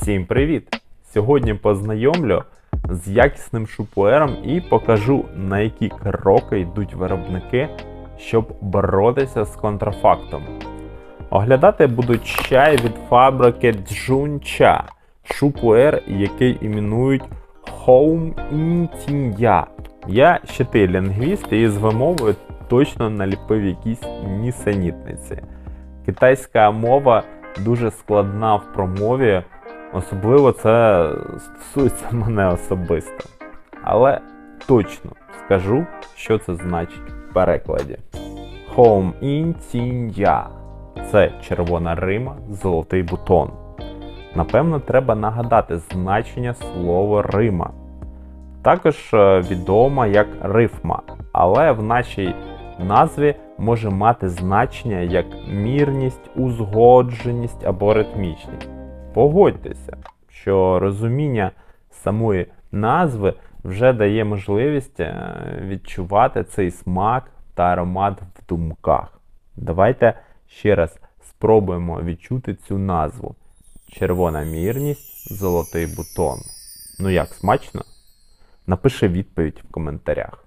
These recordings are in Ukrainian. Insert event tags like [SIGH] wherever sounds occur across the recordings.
Всім привіт! Сьогодні познайомлю з якісним шупуером і покажу, на які кроки йдуть виробники, щоб боротися з контрафактом. Оглядати буду чай від фабрики Джунча, шупуер, який Home Intinja. Я ще ти лінгвіст і з вимовою точно наліпив якісь нісенітниці. Китайська мова дуже складна в промові, особливо це стосується [LAUGHS] мене особисто. Але точно скажу, що це значить в перекладі. Home in Tinja – це червона рима, золотий бутон. Напевно, треба нагадати значення слова Рима. Також е, відома як рифма, але в нашій назві може мати значення як мірність, узгодженість або ритмічність. Погодьтеся, що розуміння самої назви вже дає можливість е, відчувати цей смак та аромат в думках. Давайте ще раз спробуємо відчути цю назву: червона мірність, золотий бутон. Ну як смачно? Напиши відповідь в коментарях.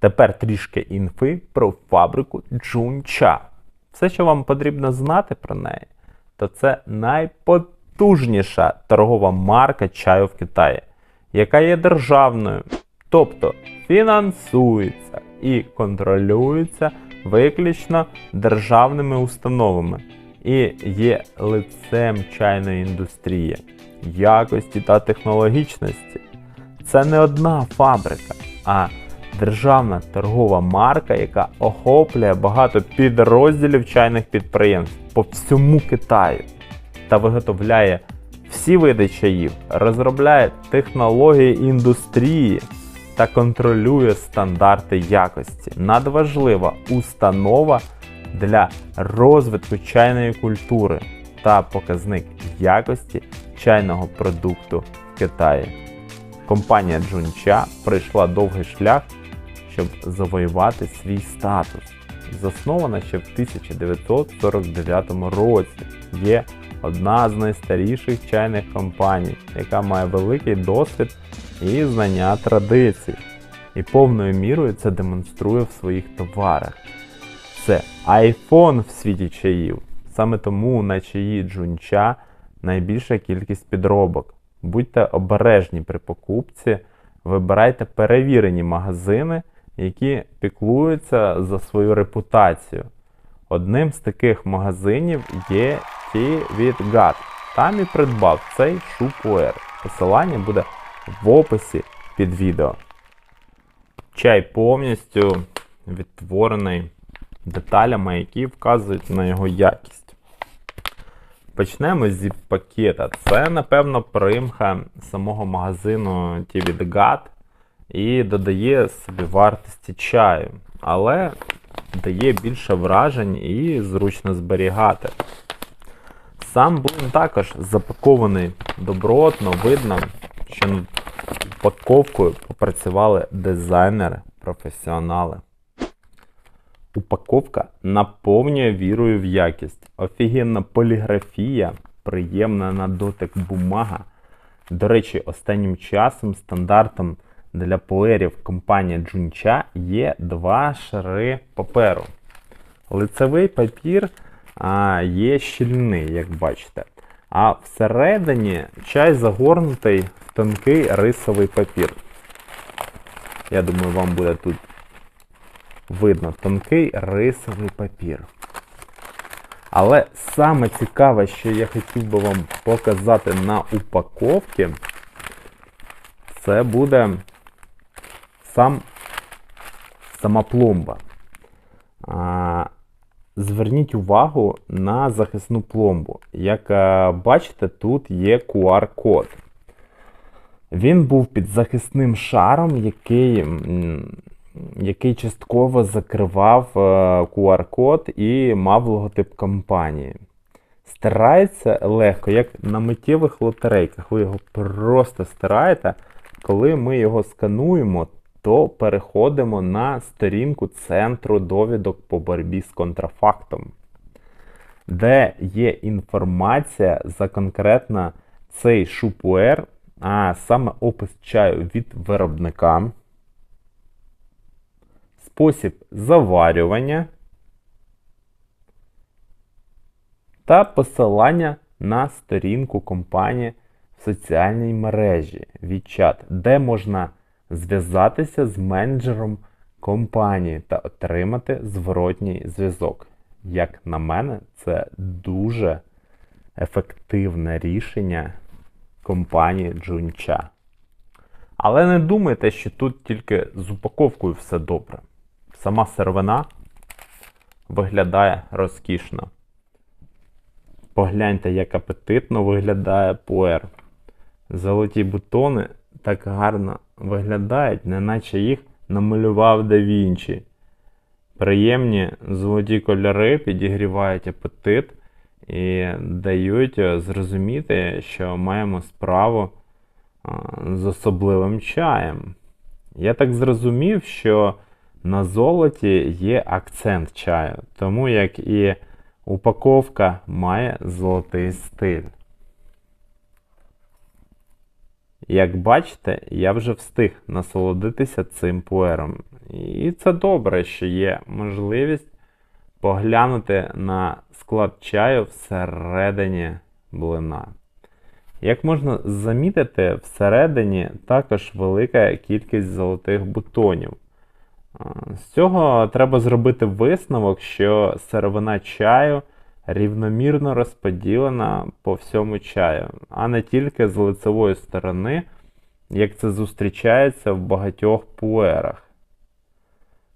Тепер трішки інфи про фабрику Джунча. Все, що вам потрібно знати про неї, то це найпотужніша торгова марка чаю в Китаї, яка є державною, тобто фінансується і контролюється виключно державними установами і є лицем чайної індустрії, якості та технологічності. Це не одна фабрика, а державна торгова марка, яка охоплює багато підрозділів чайних підприємств по всьому Китаю та виготовляє всі види чаїв, розробляє технології індустрії та контролює стандарти якості. Надважлива установа для розвитку чайної культури та показник якості чайного продукту в Китаї. Компанія Джунча пройшла довгий шлях, щоб завоювати свій статус. Заснована ще в 1949 році. Є одна з найстаріших чайних компаній, яка має великий досвід і знання традицій. І повною мірою це демонструє в своїх товарах. Це iPhone в світі чаїв. Саме тому на чаї Джунча найбільша кількість підробок. Будьте обережні при покупці, вибирайте перевірені магазини, які піклуються за свою репутацію. Одним з таких магазинів є ті від GAT. Там і придбав цей шупуер. Посилання буде в описі під відео. Чай повністю відтворений деталями, які вказують на його якість. Почнемо зі пакета. Це, напевно, примха самого магазину ті від GAT і додає собі вартості чаю, але дає більше вражень і зручно зберігати. Сам блин також запакований добротно, видно, що над упаковкою попрацювали дизайнери, професіонали. Упаковка наповнює вірою в якість. Офігенна поліграфія, приємна на дотик бумага. До речі, останнім часом стандартом для пуерів компанії Джунча є два шари паперу. Лицевий папір а, є щільний, як бачите. А всередині чай загорнутий в тонкий рисовий папір. Я думаю, вам буде тут видно тонкий рисовий папір. Але саме цікаве, що я хотів би вам показати на упаковці, це буде сам, сама пломба. А, Зверніть увагу на захисну пломбу. Як а, бачите, тут є QR-код. Він був під захисним шаром, який який частково закривав QR-код і мав логотип компанії. Стирається легко, як на миттєвих лотерейках. Ви його просто стираєте. Коли ми його скануємо, то переходимо на сторінку Центру довідок по боротьбі з контрафактом. де є інформація за конкретно цей шупуер, а саме опис чаю від виробника, спосіб заварювання та посилання на сторінку компанії в соціальній мережі WeChat, де можна зв'язатися з менеджером компанії та отримати зворотній зв'язок. Як на мене, це дуже ефективне рішення компанії Джунча. Але не думайте, що тут тільки з упаковкою все добре. Сама сировина виглядає розкішно. Погляньте, як апетитно виглядає пуер. Золоті бутони так гарно виглядають, неначе їх намалював да Вінчі. Приємні золоті кольори підігрівають апетит і дають зрозуміти, що маємо справу з особливим чаєм. Я так зрозумів, що на золоті є акцент чаю, тому як і упаковка має золотий стиль. Як бачите, я вже встиг насолодитися цим пуером. І це добре, що є можливість поглянути на склад чаю всередині блина. Як можна замітити, всередині також велика кількість золотих бутонів. З цього треба зробити висновок, що сировина чаю рівномірно розподілена по всьому чаю, а не тільки з лицевої сторони, як це зустрічається в багатьох пуерах.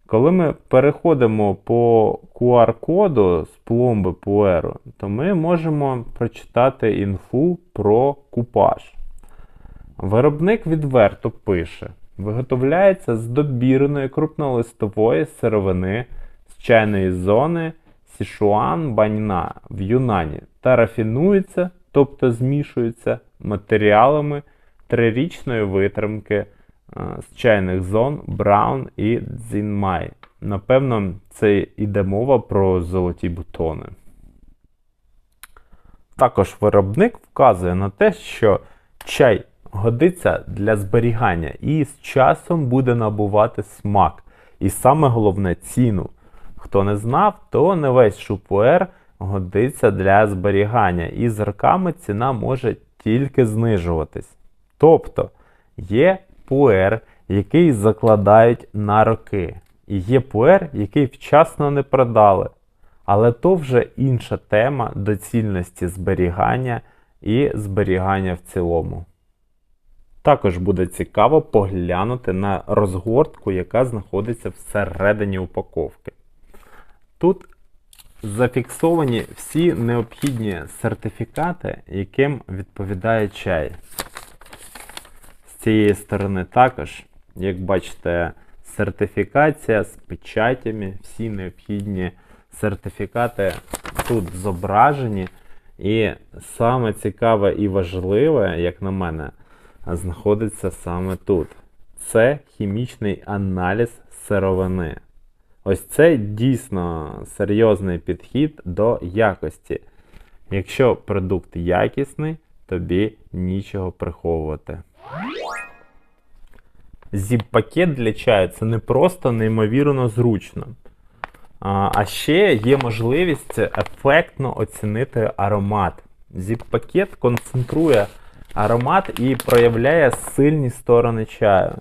Коли ми переходимо по QR-коду з пломби пуеру, то ми можемо прочитати інфу про купаж. Виробник відверто пише: виготовляється з добірної крупнолистової сировини з чайної зони Сішуан Баньна в Юнані та рафінується, тобто змішується матеріалами трирічної витримки е, з чайних зон Браун і Дзінмай. Напевно, це йде мова про золоті бутони. Також виробник вказує на те, що чай годиться для зберігання і з часом буде набувати смак. І саме головне ціну. Хто не знав, то не весь шупуер годиться для зберігання, і з роками ціна може тільки знижуватись. Тобто є пуер, який закладають на роки, і є пуер, який вчасно не продали. Але то вже інша тема доцільності зберігання і зберігання в цілому. Також буде цікаво поглянути на розгортку, яка знаходиться всередині упаковки. Тут зафіксовані всі необхідні сертифікати, яким відповідає чай. З цієї сторони також, як бачите, сертифікація з печатями, всі необхідні сертифікати тут зображені. І саме цікаве і важливе, як на мене, знаходиться саме тут. Це хімічний аналіз сировини. Ось це дійсно серйозний підхід до якості. Якщо продукт якісний, тобі нічого приховувати. Зіп-пакет для чаю це не просто неймовірно зручно. А ще є можливість ефектно оцінити аромат. Зіп-пакет концентрує аромат і проявляє сильні сторони чаю.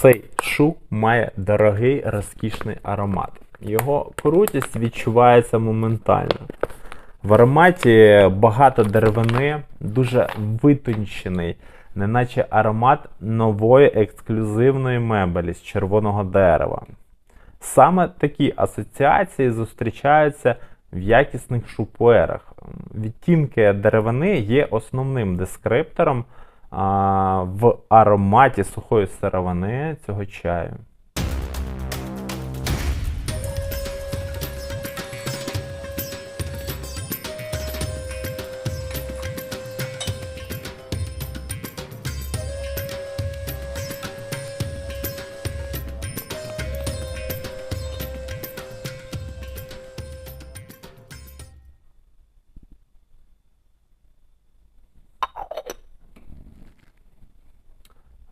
Цей шу має дорогий розкішний аромат. Його крутість відчувається моментально. В ароматі багато деревини, дуже витончений, неначе аромат нової ексклюзивної мебелі з червоного дерева. Саме такі асоціації зустрічаються в якісних шупуерах. Відтінки деревини є основним дескриптором а, в ароматі сухої сировини цього чаю.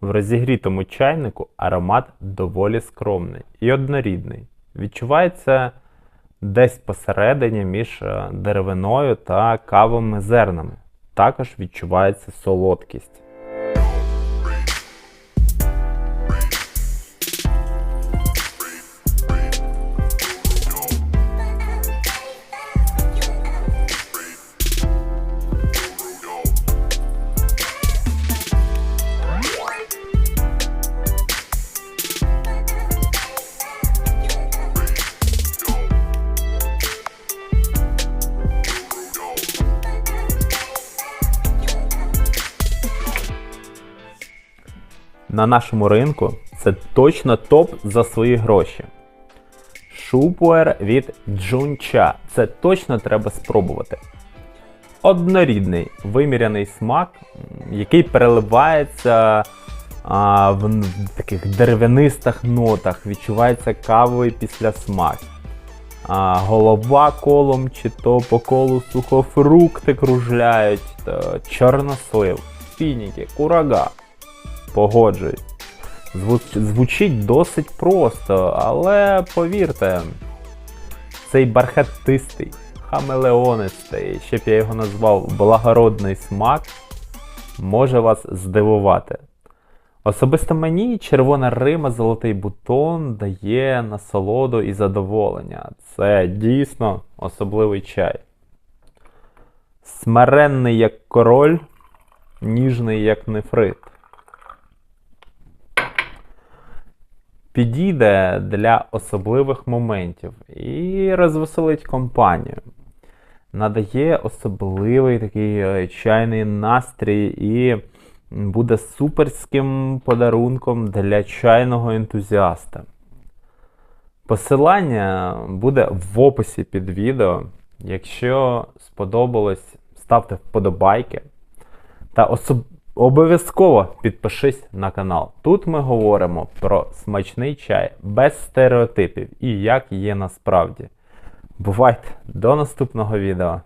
В розігрітому чайнику аромат доволі скромний і однорідний. Відчувається десь посередині між е, деревиною та кавовими зернами. Також відчувається солодкість. На нашому ринку це точно топ за свої гроші. Шупуер від Джунча. Це точно треба спробувати. Однорідний виміряний смак, який переливається а, в, таких дерев'янистих нотах, відчувається кавовий післясмак. А, голова колом, чи то по колу сухофрукти кружляють, чорнослив, фініки, курага. Погоджуюсь. Звучить досить просто, але повірте, цей бархатистий, хамелеонистий, ще б я його назвав благородний смак, може вас здивувати. Особисто мені червона рима золотий бутон дає насолоду і задоволення. Це дійсно особливий чай. Смиренний як король, ніжний як нефрит. Підійде для особливих моментів і розвеселить компанію. Надає особливий такий е, чайний настрій і буде суперським подарунком для чайного ентузіаста. Посилання буде в описі під відео. Якщо сподобалось, ставте вподобайки. Та особ... обов'язково підпишись на канал. Тут ми говоримо про смачний чай без стереотипів і як є насправді. Бувайте до наступного відео!